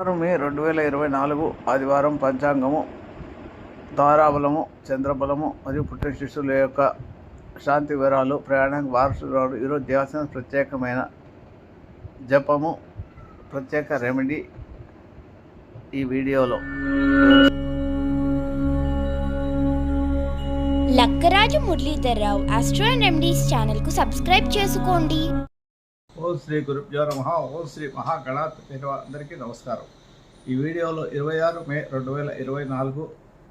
ఆరు మే రెండు వేల ఇరవై నాలుగు ఆదివారం పంచాంగము తారాబలము చంద్రబలము మరియు పుట్టిన శిష్యుల యొక్క శాంతి వివరాలు ప్రయాణానికి వారసురాలు ఈరోజు చేయాల్సిన ప్రత్యేకమైన జపము ప్రత్యేక రెమెడీ ఈ వీడియోలో. లక్కరాజు మురళీధర్రావు ఆస్ట్రో రెమెడీస్ ఛానల్కు సబ్స్క్రైబ్ చేసుకోండి. ఓం శ్రీ గురుభ్యో నమ. ఓం శ్రీ మహాగణాత్ అందరికీ నమస్కారం. ఈ వీడియోలో ఇరవై ఆరు మే రెండు వేల ఇరవై నాలుగు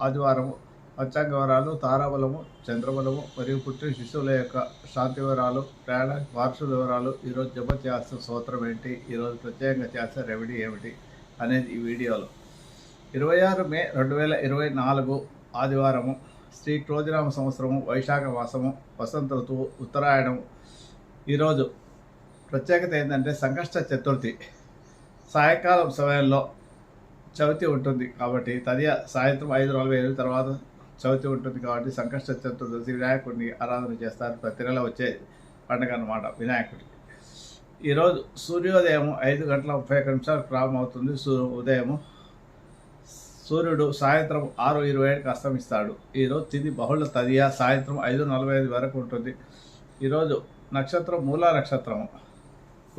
ఆదివారము పంచాంగ వివరాలు తారాబలము చంద్రబలము మరియు పుట్టిన శిశువుల యొక్క శాంతి వివరాలు ప్రయాణ వార్షుల వివరాలు ఈరోజు జప చేయాల్సిన సూత్రం ఏంటి ఈరోజు ప్రత్యేకంగా చేస్తే రెమెడీ ఏమిటి అనేది ఈ వీడియోలో. ఇరవై ఆరు మే రెండు వేల ఇరవై నాలుగు ఆదివారము శ్రీ క్రోజరామ సంవత్సరము వైశాఖ మాసము వసంత ఋతువు ఉత్తరాయణము. ఈరోజు ప్రత్యేకత ఏంటంటే సంకష్ట చతుర్థి. సాయంకాలం సమయంలో చవితి ఉంటుంది కాబట్టి తదియ సాయంత్రం ఐదు నలభై ఐదు తర్వాత చవితి ఉంటుంది కాబట్టి సంకష్ట చతుర్దశి వినాయకుడిని ఆరాధన చేస్తారు. ప్రతి నెల వచ్చే పండుగ అన్నమాట వినాయకుడి ఈరోజు సూర్యోదయం ఐదు గంటల ముప్పై ఒక్క నిమిషాలకు ప్రారంభమవుతుంది. సూర్య ఉదయము సూర్యుడు సాయంత్రం ఆరు ఇరవై ఏడుకి అస్తమిస్తాడు. ఈరోజు తిది బహుళ తదియ సాయంత్రం ఐదు నలభై ఐదు వరకు ఉంటుంది. ఈరోజు నక్షత్రం మూలా నక్షత్రము.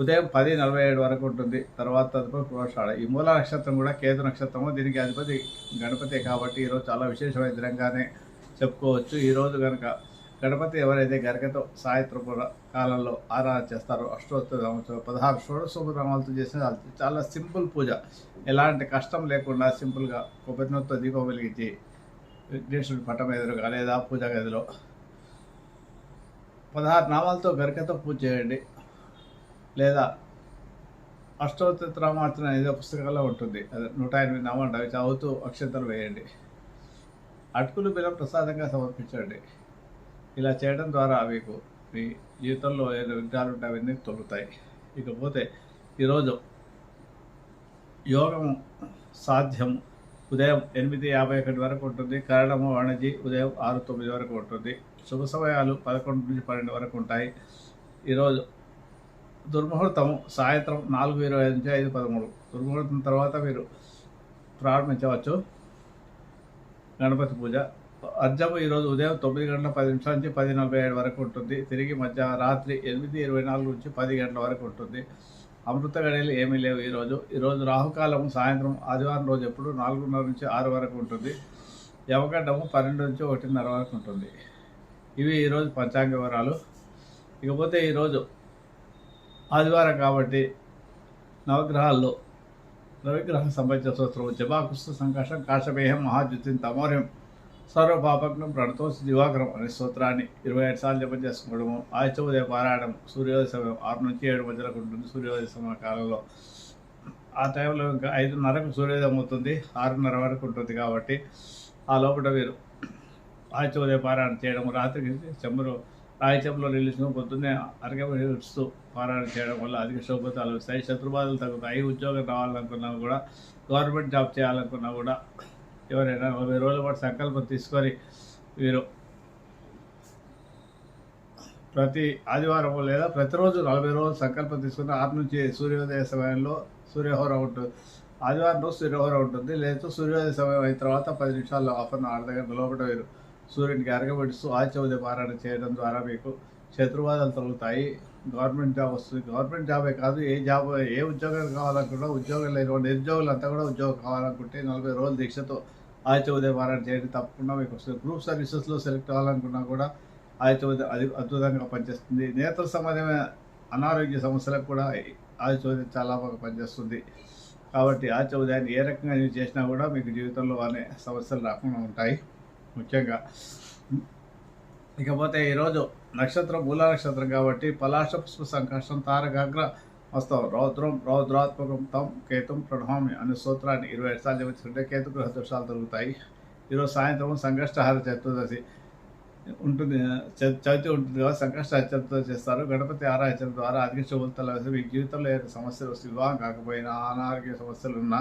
ఉదయం పది నలభై ఏడు వరకు ఉంటుంది. తర్వాత తదుపరి పురోషాఢ ఈ మూల నక్షత్రం కూడా కేతు నక్షత్రము దీనికి అధిపతి గణపతి కాబట్టి ఈరోజు చాలా విశేషమైన దినంగానే చెప్పుకోవచ్చు. ఈరోజు కనుక గణపతి ఎవరైతే గరికతో సాయంత్రం కాలంలో ఆరాధన చేస్తారో అష్టోత్తర పదహారు షోడశోపనామాలతో చేసిన చాలా సింపుల్ పూజ. ఎలాంటి కష్టం లేకుండా సింపుల్గా కొబ్బరినొత్తో దీపం వెలిగించి విఘ్నేశ్వరుడి పట్టం ఎదురుగా లేదా పూజా గదిలో పదహారు నామాలతో గరికతో పూజ చేయండి. లేదా అష్టోత్తరామార్చన ఏదో పుస్తకాల్లో ఉంటుంది. అదే నూట ఎనిమిది నామాలు అవి చదువుతూ అక్షంతలు వేయండి. అటుకులు బిలం ప్రసాదంగా సమర్పించండి. ఇలా చేయడం ద్వారా మీకు మీ జీవితంలో ఏదో విఘ్నాలు ఉంటే అవన్నీ తొలుగుతాయి ఇకపోతే ఈరోజు యోగం సాధ్యం. ఉదయం ఎనిమిది యాభై ఒకటి వరకు ఉంటుంది. కరణము వాణిజ్య ఉదయం ఆరు తొమ్మిది వరకు ఉంటుంది. శుభ సమయాలు పదకొండు నుంచి పన్నెండు వరకు ఉంటాయి. ఈరోజు దుర్ముహూర్తం సాయంత్రం నాలుగు ఇరవై నుంచి ఐదు పదమూడు. దుర్ముహూర్తం తర్వాత మీరు ప్రారంభించవచ్చు. గణపతి పూజ. అర్జము ఈరోజు ఉదయం తొమ్మిది గంటల పది నిమిషాల నుంచి పది నలభై ఏడు వరకు ఉంటుంది. తిరిగి మధ్య రాత్రి ఎనిమిది ఇరవై నాలుగు నుంచి పది గంటల వరకు ఉంటుంది. అమృత గడియలు ఏమీ లేవు ఈరోజు. ఈరోజు రాహుకాలం సాయంత్రం ఆదివారం రోజు ఎప్పుడు నాలుగున్నర నుంచి ఆరు వరకు ఉంటుంది. యవగడ్డము పన్నెండు నుంచి ఒకటిన్నర వరకు ఉంటుంది. ఇవి ఈరోజు పంచాంగ వివరాలు. ఇకపోతే ఈరోజు ఆదివారం కాబట్టి నవగ్రహాల్లో నవగ్రహ సంబంధించిన సూత్రం జపాకృష్ణ సంకర్షం కాశమేహం మహాద్యుతిం తమోర్యం సర్వపాపగ్నం ప్రణతోసి దివాకరం అనే సూత్రాన్ని ఇరవై ఐదు సార్లు జపం చేసుకోవడము ఆదిత్యోదయ పారాయణం సూర్యోదయ సమయం ఆరు నుంచి ఏడు మధ్యలో ఉంటుంది సూర్యోదయ సమయ కాలంలో. ఆ టైంలో ఇంకా ఐదున్నరకు సూర్యోదయం అవుతుంది ఆరున్నర వరకు ఉంటుంది కాబట్టి ఆ లోపల మీరు ఆదిత్యోదయ పారాయణం చేయడం రాత్రికి చెమ్మరు రాయి చెంబులో నిలిచిన పొద్దున్నే అరగబడిస్తూ పారాయణ చేయడం వల్ల అధిక శుభతాలు వస్తాయి. శత్రుబాధలు తగ్గుతాయి. ఉద్యోగం రావాలనుకున్నా కూడా గవర్నమెంట్ జాబ్ చేయాలనుకున్నా కూడా ఎవరైనా నలభై రోజుల పాటు సంకల్పం తీసుకొని వీరు ప్రతి ఆదివారం లేదా ప్రతిరోజు నలభై రోజులు సంకల్పం తీసుకుని ఆరు నుంచి సూర్యోదయ సమయంలో సూర్యహోర ఉంటుంది ఆదివారం రోజు సూర్యహోర ఉంటుంది. లేదా సూర్యోదయ సమయం అయిన తర్వాత పది నిమిషాల్లో హాఫ్ అన్ అర్ధ లోపల మీరు సూర్యునికి అరగబడిస్తూ ఆదిత్యోదయ పారాయణ చేయడం ద్వారా మీకు శత్రువాదాలు తొలుగుతాయి గవర్నమెంట్ జాబ్ వస్తుంది. గవర్నమెంట్ జాబే కాదు ఏ జాబ్ ఏ ఉద్యోగం కావాలనుకున్నా ఉద్యోగం లేని నిరుద్యోగులు అంతా కూడా ఉద్యోగం కావాలనుకుంటే నలభై రోజుల దీక్షతో ఆదిత్య పారాయణ చేయడం. తప్పకుండా మీకు వస్తుంది. గ్రూప్ సర్వీసెస్లో సెలెక్ట్ అవ్వాలనుకున్నా కూడా ఆదిత్య అది అద్భుతంగా పనిచేస్తుంది. నేత్ర సంబంధమైన అనారోగ్య సమస్యలకు కూడా ఆదిత్య చాలా బాగా పనిచేస్తుంది. కాబట్టి ఆదిత్య ఏ రకంగా చేసినా కూడా మీకు జీవితంలో అనే సమస్యలు రాకుండా ఉంటాయి. ముఖ్యంగా. ఇకపోతే ఈరోజు నక్షత్రం మూల నక్షత్రం కాబట్టి పలాశ పుష్ప సంకష్టం తారకాగ్ర వస్తాం రౌద్రం రౌద్రాత్మకం తం కేతుం ప్రణామి అనే సూత్రాన్ని ఇరవై ఐదు సార్లు జపించుకుంటే కేతు గ్రహ దోషాలు దొరుకుతాయి ఈరోజు సాయంత్రం సంకష్టహార చతుర్దశి. ఉంటుంది. చవితి ఉంటుంది సంకష్ట చతుర్దశి చేస్తారు. గణపతి ఆరాధన ద్వారా అధిక శుభతలు వేసి మీ జీవితంలో ఏదైనా సమస్యలు వస్తే వివాహం కాకపోయినా అనారోగ్య సమస్యలు ఉన్నా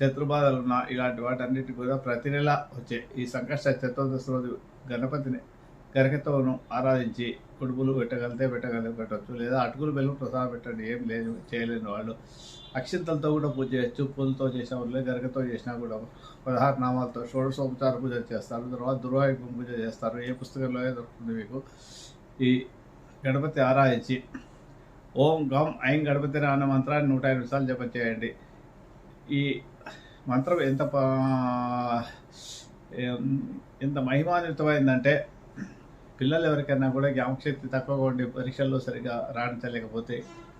శత్రుబాధలు ఉన్నా ఇలాంటి వాటన్నిటి కూడా ప్రతి నెల వచ్చే ఈ సంకష్ట చతుర్దశి రోజు గణపతిని గరికతోను ఆరాధించి కుడుపులు పెట్టగలిగితే పెట్టగలి పెట్టవచ్చు లేదా అటుకులు బెల్లం ప్రసాదం పెట్టండి. ఏం లేదు చేయలేని వాళ్ళు. అక్షింతలతో కూడా పూజ చేయొచ్చు. పూలతో చేసిన వాళ్ళు గరికతో చేసినా కూడా. పదహారు నామాలతో షోడశోపచార పూజ చేస్తారు. తర్వాత దుర్వాయుగం పూజ చేస్తారు. ఏ పుస్తకంలో దొరుకుతుంది మీకు? ఈ గణపతి ఆరాధించి ఓం గం ఐం గణపతి అన్న మంత్రాన్ని నూట ఎనిమిది సార్లు జపం చేయండి. ఈ మంత్రం ఎంత ఎంత మహిమాన్వితమైందంటే పిల్లలు ఎవరికైనా కూడా జ్ఞాపకశక్తి తక్కువగా ఉండి పరీక్షల్లో సరిగా రాణించలేకపోతే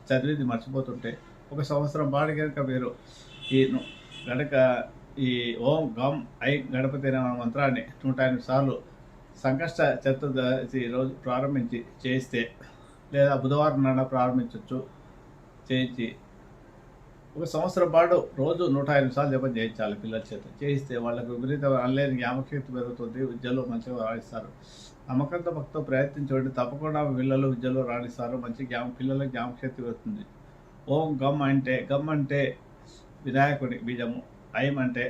చదివింది మర్చిపోతుంటే ఒక సంవత్సరం పాటు కనుక మీరు ఈ గడక గనక ఈ ఓం గమ్ ఐ గణపతి అనే మంత్రాన్ని నూట ఎనిమిది సార్లు సంకష్ట చతుర్దశి రోజు ప్రారంభించి చేయిస్తే లేదా బుధవారం నాడ ప్రారంభించవచ్చు చేయించి ఒక సంవత్సరం పాటు రోజు నూట ఎనిమిది సార్లు జపం చేయించాలి పిల్లల చేత. చేయిస్తే వాళ్ళకు విపరీత అనలేని జ్ఞాపకశక్తి పెరుగుతుంది విద్యలో మంచిగా రాణిస్తారు. నమ్మకంతో భక్తితో ప్రయత్నించండి తప్పకుండా పిల్లలు విద్యలో రాణిస్తారు. మంచి జ్ఞాప పిల్లలకు జ్ఞాపశక్తి వస్తుంది. ఓం గమ్ అంటే గమ్ అంటే వినాయకుడి బీజము ఐం అంటే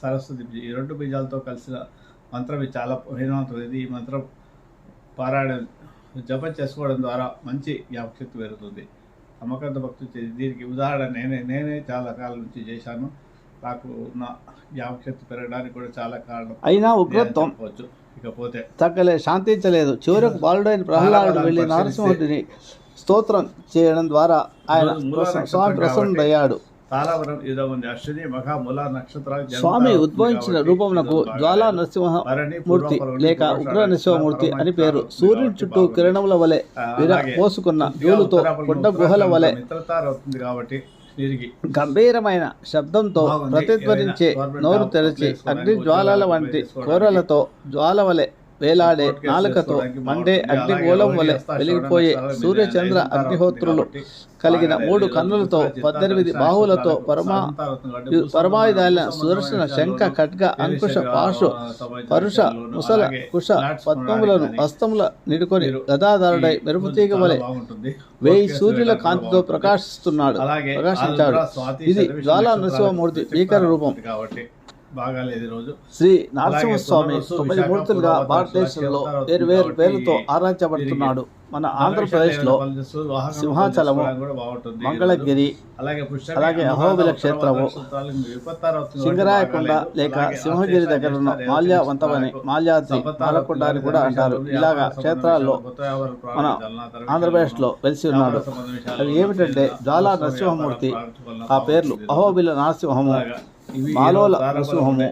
సరస్వతి బీజం. ఈ రెండు బీజాలతో కలిసిన మంత్రం ఇది చాలా మహిమవంతమైనది ఈ మంత్రం పారాయణం జపం చేసుకోవడం ద్వారా మంచి జ్ఞాపశక్తి పెరుగుతుంది. అమ్మకంత భక్తి దీనికి ఉదాహరణ నేనే నేనే చాలా కాలం నుంచి చేశాను. నాకు నా జ్ఞాపకశక్తి పెరగడానికి కూడా చాలా కారణం. అయినా ఉగ్రత్వం ఇకపోతే తగ్గలే శాంతించలేదు చివరకు బాలుడైన ప్రహ్లాదుడు వెళ్ళి నరసింహుడిని స్తోత్రం చేయడం ద్వారా ఆయన ప్రసన్నుడయ్యాడు. స్వామి ఉద్భవించిన రూపమునకు జ్వాలా బాగా నరసింహ భరణి, మూర్తి పూర్వపరం, లేక ఉగ్ర నరసింహమూర్తి అని పేరు. సూర్యుని చుట్టూ. కిరణముల వలె విర పోసుకున్న కొండ ఉత్తరాఖండ్ గుహల వలె కాబట్టి గంభీరమైన శబ్దంతో. ప్రతిధ్వనించే నోరు తెరచి అగ్ని జ్వాలల వంటి కూరలతో జ్వాల వలె వేలాడే నాలుకతో మండే బాగుంటుంది. అగ్ని అలాగే గోళం రోహిణి వలె వెలిగిపోయే శ్రవణ నక్షత్రాలు సూర్య మిథున చంద్ర నక్షత్రాలు అగ్నిహోత్రులు కలిగిన మూడు. కన్నులతో పద్దెనిమిది నక్షత్రాలకు పరమా సంతానం అవుతుంది కాబట్టి భూసంబంధమైన పరమాయుధాల భూసంబంధమైన సుదర్శన శంఖ ఖడ్గ అంకుశ పాశు పరుష ముసల ఫ్లాట్స్ పద్మములను హస్తముల నిడుకొని గదాధారుడై మెరుపుతీగ వలె కేసు సూర్యుల కాంతితో. ప్రకాశిస్తున్నాడు ప్రకాశించాడు ఇది జ్వాలా నరసింహమూర్తి ప్రత్యేక భీకర రూపం బాగాలేదు ఈ రోజు. శ్రీ నరసింహస్వామి తొమ్మిది మూర్తులుగా భారతదేశంలో వేరు పేర్లతో ఆరాధించబడుతున్నాడు. మన ఆంధ్రప్రదేశ్లో సింహాచలము, మంగళగిరి అలాగే అహోబిల క్షేత్రము, సింగరాయకొండ లేక. సింహగిరి దగ్గర ఉన్న మాల్యావంతమని మాల్యాద్రి మాలకొండ అని కూడా అంటారు. ఇలాగా క్షేత్రాల్లో మన తరగతి ఆంధ్రప్రదేశ్లో వెలిసి ఉన్నాడు. అవి ఏమిటంటే జ్వాలా నరసింహమూర్తి ఆ పేర్లు. అహోబిల నరసింహము మాలోల నృసింహము.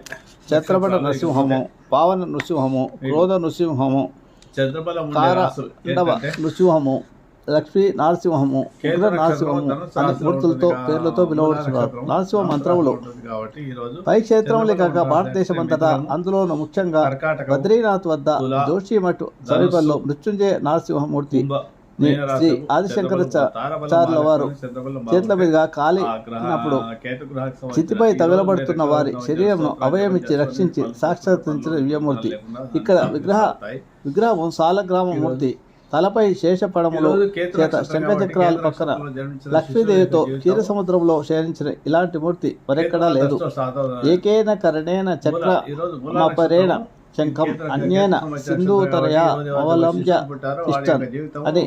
ఛత్రపట నృసింహము పావన నృసింహము క్రోధ నృసింహము నృసింహము లక్ష్మీ నరసింహము కేంద్ర ఉగ్ర నరసింహము అనే మూర్తులతో పేర్లతో పిలువబడుతున్నారు. నరసింహ మంత్రములు. పై క్షేత్రములే కాక భారతదేశమంతటా అందులోను ముఖ్యంగా బద్రీనాథ్ వద్ద తుల, జోషిమఠ్ సమీపంలో మృత్యుంజయ నరసింహమూర్తి శ్రీ ఆదిశంకర చార్ల వారు చేతుల. మీదుగా కాలి సంబంధించిన చితిపై తగలబడుతున్న వారి శరీరంను అభయమిచ్చి రక్షించి సాక్షాత్కరించిన దివ్యమూర్తి లేకుండా ఇక్కడ విగ్రహ. విగ్రహం సాలగ్రామమూర్తి తలపై శేషపడములు చేత నక్షత్రం శంఖ కాబట్టి చక్రాల కేతు పక్కన లక్ష్మీదేవితో క్షీర సముద్రంలో శయనించిన ఇలాంటి మూర్తి మరెక్కడా లేదు ఏకేన కరణేన చక్ర మపరేణ నక్షత్రం శంఖం అన్యేన సింధూతరయ అవలంబ్య ఇష్టం అని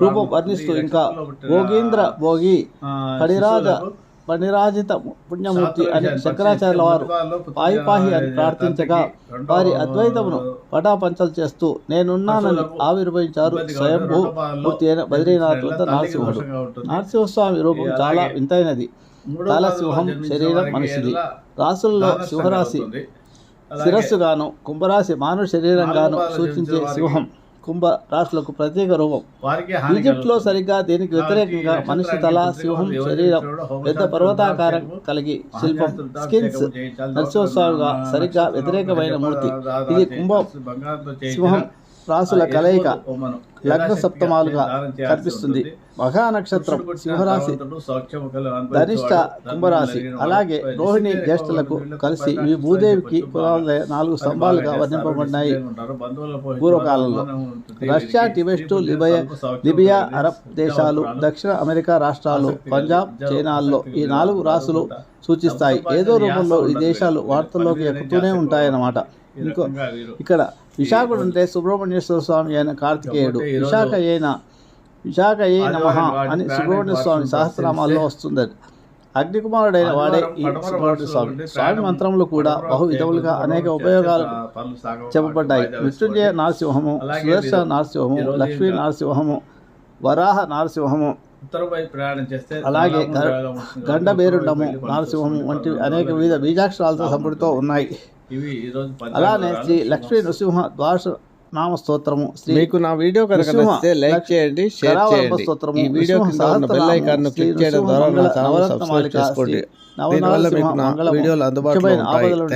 రూపం. వర్ణిస్తూ ఇంకా భోగీంద్ర భోగి పడిరాజ పణిరాజిత పుణ్యమూర్తి అని శంకరాచార్యుల వారు పాయి పాహి అని ప్రార్థించగా వారి అద్వైతమును పటాపంచలు చేస్తూ నేనున్నానని ఆవిర్భవించారు స్వయంభూ మూర్తి అయిన బద్రీనాథ్ వద్ద తల్లికి నరసింహుడు. నరసింహస్వామి రూపం చాలా వింతైనది తల సింహం శరీరం మనిషిది రాసుల్లో సింహరాశి అలాగే శిరస్సుగాను కుంభరాశి మానవ శరీరంగాను సూచించే సింహం కుంభ రాశులకు ప్రత్యేక రూపం వారికి హాని ఈజిప్ట్లో కలుగుతుంది. సరిగ్గా దీనికి వ్యతిరేకంగా మనిషి తల సింహం శరీరం పెద్ద పర్వతాకారం కలిగి శిల్పం స్కిన్స్. నరసింహస్వామిగా సరిగ్గా వ్యతిరేకమైన మూర్తి ఇది. కుంభం సింహం రాసుల కలయిక లగ్న సప్తమాలుగా కనిపిస్తుంది. మఘా నక్షత్రం సింహరాశి ధనిష్ట కుంభరాశి అలాగే రోహిణి జ్యేష్ఠులకు కలిసి ఇవి భూదేవికి నాలుగు స్తంభాలుగా వర్ణింపబడినాయి. పూర్వకాలంలో Russia Tibet Libya Libya Arab దేశాలు దక్షిణ అమెరికా రాష్ట్రాలు పంజాబ్ చైనాల్లో ఈ నాలుగు రాసులు సూచిస్తాయి. ఏదో రూపంలో ఈ దేశాలు వార్తల్లోకి ఎక్కుతూనే ఉంటాయన్నమాట. ఇంకో ఇక్కడ విశాఖడు అంటే సుబ్రహ్మణ్యేశ్వర స్వామి అయిన కార్తికేయుడు. విశాఖ అయిన విశాఖ ఏ నమః అని సుబ్రహ్మణ్య స్వామి సహస్రనామాల్లో వస్తుంది అగ్నికుమారుడైన వాడే ఈ సుబ్రహ్మణ్య స్వామి. స్వామి మంత్రములు కూడా బహు విధములుగా అనేక ఉపయోగాలు చెప్పబడ్డాయి. మృత్యుంజయ నరసింహము సుదర్శన నరసింహము లక్ష్మీ నరసింహము వరాహ నరసింహము అలాగే. గండబేరుండము నరసింహము. వంటి అనేక వివిధ బీజాక్షరాలతో సంపుటితో ఉన్నాయి. అలానే. శ్రీ లక్ష్మీ నృసింహ ద్వాదశ నామ స్తోత్రము శ్రీ మీకు నా వీడియో కనుక నచ్చితే లైక్ చేయండి షేర్ చేయండి. స్తోత్రము, ఈ వీడియో కింద ఉన్న బెల్ ఐకాన్ను క్లిక్ చేయడం ద్వారా నా ఛానల్ సబ్స్క్రైబ్ చేసుకోండి. దీనివల్ల మీకు నా వీడియోలు అందుబాటులో ఉంటాయి. ఆపదలను